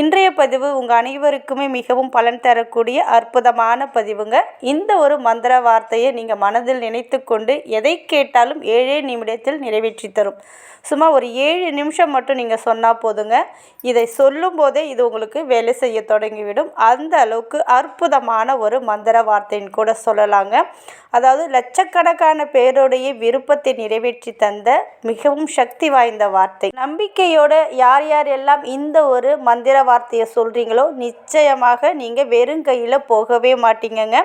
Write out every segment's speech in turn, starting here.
இன்றைய பதிவு உங்கள் அனைவருக்குமே மிகவும் பலன் தரக்கூடிய அற்புதமான பதிவுங்க. இந்த ஒரு மந்திர வார்த்தையை நீங்கள் மனதில் நினைத்து கொண்டு எதை கேட்டாலும் ஏழே நிமிடத்தில் நிறைவேற்றி தரும். சும்மா ஒரு ஏழு நிமிஷம் மட்டும் நீங்கள் சொன்னால் போதுங்க. இதை சொல்லும் போதே இது உங்களுக்கு வேலை செய்ய தொடங்கிவிடும். அந்த அளவுக்கு அற்புதமான ஒரு மந்திர வார்த்தைன்னு கூட சொல்லலாங்க. அதாவது லட்சக்கணக்கான பேருடைய விருப்பத்தை நிறைவேற்றி தந்த மிகவும் சக்தி வாய்ந்த வார்த்தை. நம்பிக்கையோட யார் யார் எல்லாம் இந்த ஒரு மந்திர வார்த்தையை சொல்கிறீங்களோ நிச்சயமாக நீங்கள் வெறும் கையில் போகவே மாட்டீங்கங்க.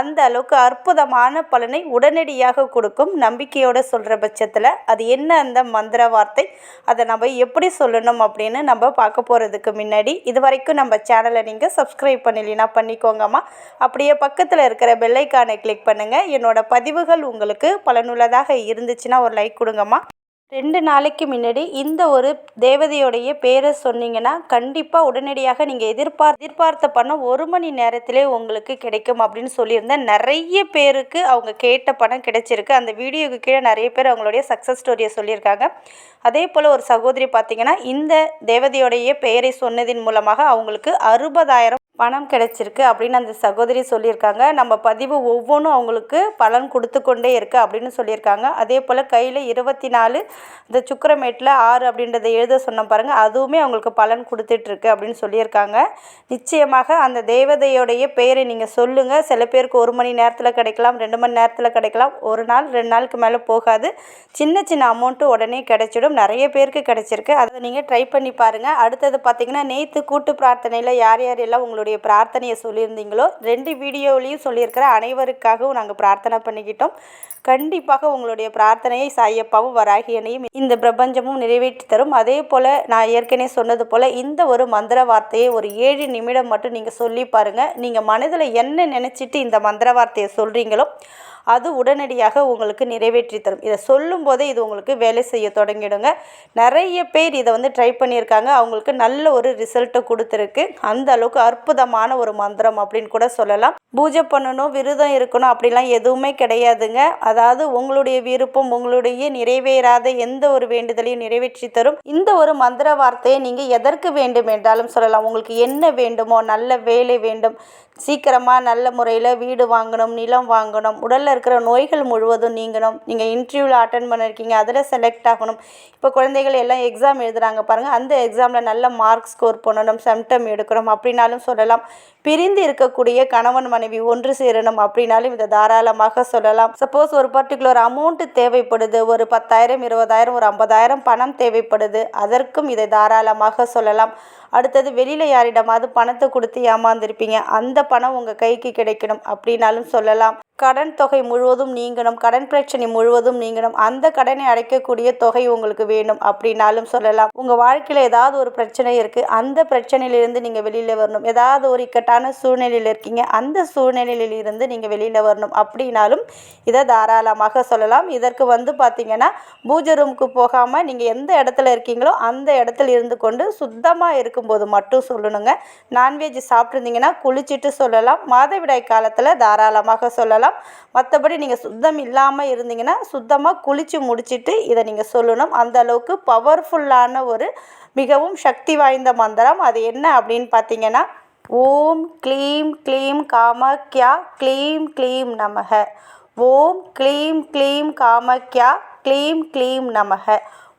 அந்த அளவுக்கு அற்புதமான பலனை உடனடியாக கொடுக்கும் நம்பிக்கையோடு சொல்கிற பட்சத்தில். அது என்ன அந்த மந்திர வார்த்தை? அதை நம்ம எப்படி சொல்லணும் அப்படின்னு நம்ம பார்க்க போகிறதுக்கு முன்னாடி இது வரைக்கும் நம்ம சேனலை நீங்கள் சப்ஸ்கிரைப் பண்ணலைன்னா பண்ணிக்கோங்கம்மா. அப்படியே பக்கத்தில் இருக்கிற பெல்லைக்கானை கிளிக் பண்ணுங்கள் என்னோடய பதிவுகள் உங்களுக்கு பலனுள்ளதாக இருந்துச்சுன்னா ஒரு லைக் கொடுங்கம்மா. ரெண்டு நாளைக்கு முன்னாடி இந்த ஒரு தேவதையோடைய பேரை சொன்னீங்கன்னா கண்டிப்பாக உடனடியாக நீங்கள் எதிர்பார் எதிர்பார்த்த பணம் ஒரு மணி நேரத்திலே உங்களுக்கு கிடைக்கும் அப்படின்னு சொல்லியிருந்தேன். நிறைய பேருக்கு அவங்க கேட்ட பணம் கிடைச்சிருக்கு. அந்த வீடியோக்கு கீழே நிறைய பேர் அவங்களுடைய சக்ஸஸ் ஸ்டோரியை சொல்லியிருக்காங்க. அதே போல் ஒரு சகோதரி பார்த்தீங்கன்னா இந்த தேவதையோடைய பெயரை சொன்னதின் மூலமாக அவங்களுக்கு அறுபதாயிரம் பணம் கிடைச்சிருக்கு அப்படின்னு அந்த சகோதரி சொல்லியிருக்காங்க. நம்ம பதிவு ஒவ்வொன்றும் அவங்களுக்கு பலன் கொடுத்து கொண்டே இருக்குது அப்படின்னு சொல்லியிருக்காங்க. அதே போல் கையில் இருபத்தி நாலு இந்த சுக்கரமேட்டில் ஆறு அப்படின்றத எழுத சொன்ன பாருங்கள் அதுவுமே அவங்களுக்கு பலன் கொடுத்துட்ருக்கு அப்படின்னு சொல்லியிருக்காங்க. நிச்சயமாக அந்த தேவதையோடைய பெயரை நீங்கள் சொல்லுங்கள் சில பேருக்கு ஒரு மணி நேரத்தில் கிடைக்கலாம் ரெண்டு மணி நேரத்தில் கிடைக்கலாம். ஒரு நாள் ரெண்டு நாளுக்கு மேலே போகாது. சின்ன சின்ன அமௌண்ட்டு உடனே கிடைச்சிடும். நிறைய பேருக்கு கிடைச்சிருக்கு. அதை நீங்கள் ட்ரை பண்ணி பாருங்கள் அடுத்தது பார்த்தீங்கன்னா நேற்று கூட்டு பிரார்த்தனையில் யார் யார் எல்லாம் உங்களுக்கு உங்களுடைய பிரார்த்தனையை சொல்லியிருந்தீங்களோ ரெண்டு வீடியோவிலையும் சொல்லியிருக்கிற அனைவருக்காகவும் நாங்கள் பிரார்த்தனை பண்ணிக்கிட்டோம். கண்டிப்பாக உங்களுடைய பிரார்த்தனையை சாயப்பாவும் வராகியனையும் இந்த பிரபஞ்சமும் நிறைவேற்றி தரும். அதே போல் நான் ஏற்கனவே சொன்னது போல் இந்த ஒரு மந்திர வார்த்தையை ஒரு ஏழு நிமிடம் மட்டும் நீங்கள் சொல்லி பாருங்கள் நீங்கள் மனதில் என்ன நினச்சிட்டு இந்த மந்திர வார்த்தையை சொல்கிறீங்களோ அது உடனடியாக உங்களுக்கு நிறைவேற்றி தரும். இதை சொல்லும் போதே இது உங்களுக்கு வேலை செய்ய தொடங்கிடுங்க. நிறைய பேர் இதை வந்து ட்ரை பண்ணியிருக்காங்க. அவங்களுக்கு நல்ல ஒரு ரிசல்ட்டை கொடுத்துருக்கு. அந்த அளவுக்கு அற்புதமான ஒரு மந்திரம் அப்படின்னு கூட சொல்லலாம். பூஜை பண்ணணும் விரதம் இருக்கணும் அப்படிலாம் எதுவுமே கிடையாதுங்க. அதாவது உங்களுடைய விருப்பம் உங்களுடைய நிறைவேறாத எந்த ஒரு வேண்டுதலையும் நிறைவேற்றி தரும். இந்த ஒரு மந்திர வார்த்தையை நீங்கள் எதற்கு வேண்டும் என்றாலும் சொல்லலாம். உங்களுக்கு என்ன வேண்டுமோ நல்ல வேலை வேண்டும். சீக்கிரமாக நல்ல முறையில் வீடு வாங்கணும் நிலம் வாங்கணும் உடலில் இருக்கிற நோய்கள் முழுவதும் நீங்கணும். நீங்கள் இன்டர்வியூவில் அட்டன் பண்ணியிருக்கீங்க அதில் செலக்ட் ஆகணும். இப்போ குழந்தைகள் எல்லாம் எக்ஸாம் எழுதுகிறாங்க பாருங்கள் அந்த எக்ஸாமில் நல்ல மார்க் ஸ்கோர் பண்ணணும் செம்டம் எடுக்கணும் அப்படின்னாலும் சொல்லலாம். பிரிந்து இருக்கக்கூடிய கணவன் மனைவி ஒன்று சேரணும் அப்படின்னாலும் இதை தாராளமாக சொல்லலாம். சப்போஸ் ஒரு பர்டிகுலர் அமௌண்ட்டு தேவைப்படுது ஒரு பத்தாயிரம் இருபதாயிரம் ஒரு ஐம்பதாயிரம் பணம் தேவைப்படுது அதற்கும் இதை தாராளமாக சொல்லலாம். அடுத்தது வெளியில் யாரிடமாவது பணத்தை கொடுத்து ஏமாந்துருப்பீங்க அந்த பணம் உங்கள் கைக்கு கிடைக்கணும் அப்படின்னாலும் சொல்லலாம். கடன் தொகை முழுவதும் நீங்கணும் கடன் பிரச்சனை முழுவதும் நீங்கணும். அந்த கடனை அடைக்கக்கூடிய தொகை உங்களுக்கு வேணும் அப்படின்னாலும் சொல்லலாம். உங்கள் வாழ்க்கையில் ஏதாவது ஒரு பிரச்சனை இருக்குது அந்த பிரச்சனையிலிருந்து நீங்கள் வெளியில் வரணும். ஏதாவது ஒரு இக்கட்டான சூழ்நிலையில் இருக்கீங்க அந்த சூழ்நிலையில் இருந்து நீங்கள் வெளியில் வரணும் அப்படின்னாலும் இதை தாராளமாக சொல்லலாம். இதற்கு வந்து பார்த்தீங்கன்னா பூஜை ரூமுக்கு போகாமல் நீங்கள் எந்த இடத்துல இருக்கீங்களோ அந்த இடத்துல இருந்து கொண்டு சுத்தமாக இருக்கும்போது மட்டும் சொல்லணுங்க. நான்வெஜ் சாப்பிட்ருந்தீங்கன்னா குளிச்சுட்டு சொல்லலாம். மாதவிடாய் காலத்தில் தாராளமாக சொல்லலாம். மற்றபடி நீங்கள் சுத்தம் இல்லாமல் இருந்தீங்கன்னா சுத்தமாக குளித்து முடிச்சுட்டு இதை நீங்கள் சொல்லணும். அந்த அளவுக்கு பவர்ஃபுல்லான ஒரு மிகவும் சக்தி வாய்ந்த மந்திரம். அது என்ன அப்படின்னு பார்த்தீங்கன்னா ஓம் க்ளீம் க்ளீம் காமக்யா க்ளீம் க்ளீம் நமக. ஓம் க்ளீம் க்ளீம் காமக்யா க்ளீம் க்ளீம் நமக.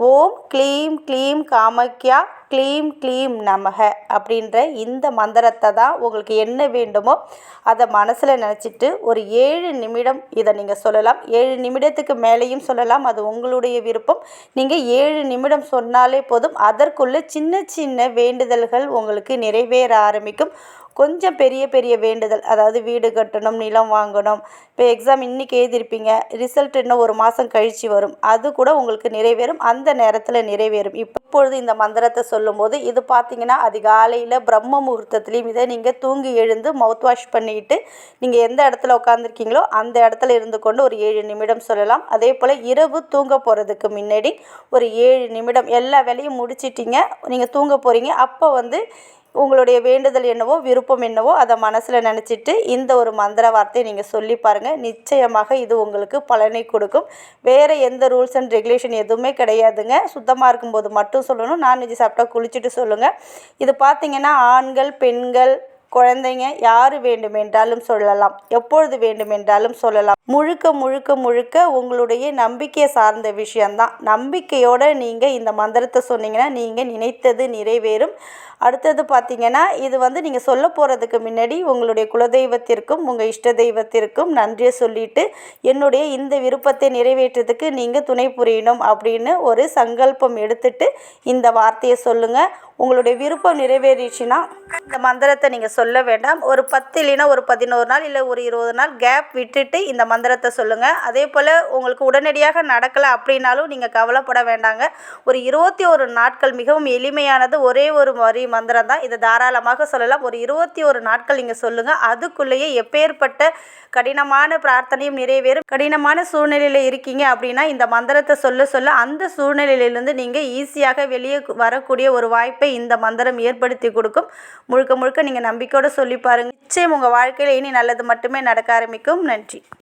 ஓம் க்ளீம் க்ளீம் காமக்யா க்ளீம் க்ளீம் நமக அப்படின்ற இந்த மந்திரத்தை தான் உங்களுக்கு என்ன வேண்டுமோ அதை மனசில் நினச்சிட்டு ஒரு ஏழு நிமிடம் இதை நீங்கள் சொல்லலாம். ஏழு நிமிடத்துக்கு மேலேயும் சொல்லலாம். அது உங்களுடைய விருப்பம். நீங்கள் ஏழு நிமிடம் சொன்னாலே போதும். அதற்குள்ளே சின்ன சின்ன வேண்டுதல்கள் உங்களுக்கு நிறைவேற ஆரம்பிக்கும். கொஞ்சம் பெரிய பெரிய வேண்டுதல் அதாவது வீடு கட்டணும் நிலம் வாங்கணும். இப்போ எக்ஸாம் இன்றைக்கி எழுதியிருப்பீங்க ரிசல்ட் இன்னும் ஒரு மாதம் கழித்து வரும். அது கூட உங்களுக்கு நிறைவேறும் அந்த நேரத்தில் நிறைவேறும். இப்பொழுது இந்த மந்திரத்தை சொல்லும்போது இது பார்த்தீங்கன்னா அதிகாலையில் பிரம்ம முகூர்த்தத்துலேயும் இதை நீங்கள் தூங்கி எழுந்து மவுத் வாஷ் பண்ணிக்கிட்டு நீங்கள் எந்த இடத்துல உட்காந்துருக்கீங்களோ அந்த இடத்துல இருந்து கொண்டு ஒரு ஏழு நிமிடம் சொல்லலாம். அதே போல் இரவு தூங்க போகிறதுக்கு முன்னாடி ஒரு ஏழு நிமிடம் எல்லா வேலையும் முடிச்சிட்டிங்க நீங்கள் தூங்க போகிறீங்க அப்போ வந்து உங்களுடைய வேண்டுதல் என்னவோ விருப்பம் என்னவோ அதை மனசில் நினச்சிட்டு இந்த ஒரு மந்திர வார்த்தையை நீங்கள் சொல்லி பாருங்கள் நிச்சயமாக இது உங்களுக்கு பலனை கொடுக்கும். வேறு எந்த ரூல்ஸ் அண்ட் ரெகுலேஷன் எதுவுமே கிடையாதுங்க. சுத்தமாக இருக்கும்போது மட்டும் சொல்லணும். நான்வெஜ் சாப்பிட்டா குளிச்சுட்டு சொல்லுங்கள் இது பார்த்தீங்கன்னா ஆண்கள் பெண்கள் குழந்தைங்க யார் வேண்டுமென்றாலும் சொல்லலாம். எப்பொழுது வேண்டுமென்றாலும் சொல்லலாம். முழுக்க முழுக்க முழுக்க உங்களுடைய நம்பிக்கையை சார்ந்த விஷயந்தான் நம்பிக்கையோடு நீங்கள் இந்த மந்திரத்தை சொன்னீங்கன்னா நீங்கள் நினைத்தது நிறைவேறும். அடுத்தது பார்த்தீங்கன்னா இது வந்து நீங்கள் சொல்ல போகிறதுக்கு முன்னாடி உங்களுடைய குலதெய்வத்திற்கும் உங்கள் இஷ்ட தெய்வத்திற்கும் நன்றியை சொல்லிட்டு என்னுடைய இந்த விருப்பத்தை நிறைவேற்றுறதுக்கு நீங்கள் துணை புரியணும் அப்படின்னு ஒரு சங்கல்பம் எடுத்துட்டு இந்த வார்த்தையை சொல்லுங்கள் உங்களுடைய விருப்பம் நிறைவேறிச்சுன்னா இந்த மந்திரத்தை நீங்கள் சொல்ல வேண்டாம். ஒரு பத்து இல்லைன்னா ஒரு பதினோரு நாள் இல்லை ஒரு இருபது நாள் கேப் விட்டுட்டு இந்த மந்திரத்தை சொல்லுங்கள் அதே போல் உங்களுக்கு உடனடியாக நடக்கலை அப்படின்னாலும் நீங்கள் கவலைப்பட வேண்டாங்க. ஒரு இருபத்தி ஒரு நாட்கள் மிகவும் எளிமையானது. ஒரே ஒரு வரி மந்திரம் தான் இதை தாராளமாக சொல்லலாம். ஒரு இருபத்தி ஒரு நாட்கள் நீங்கள் சொல்லுங்கள் அதுக்குள்ளேயே எப்பேற்பட்ட கடினமான பிரார்த்தனையும் நிறைவேறும். கடினமான சூழ்நிலையில் இருக்கீங்க அப்படின்னா இந்த மந்திரத்தை சொல்ல சொல்ல அந்த சூழ்நிலையிலிருந்து நீங்கள் ஈஸியாக வெளியே வரக்கூடிய ஒரு வாய்ப்பை இந்த மந்திரம் ஏற்படுத்தி கொடுக்கும். முழுக்க முழுக்க நீங்கள் நம்பிக்கையோடு சொல்லி பாருங்கள் நிச்சயம் உங்கள் வாழ்க்கையில் இனி நல்லது மட்டுமே நடக்க ஆரம்பிக்கும். நன்றி.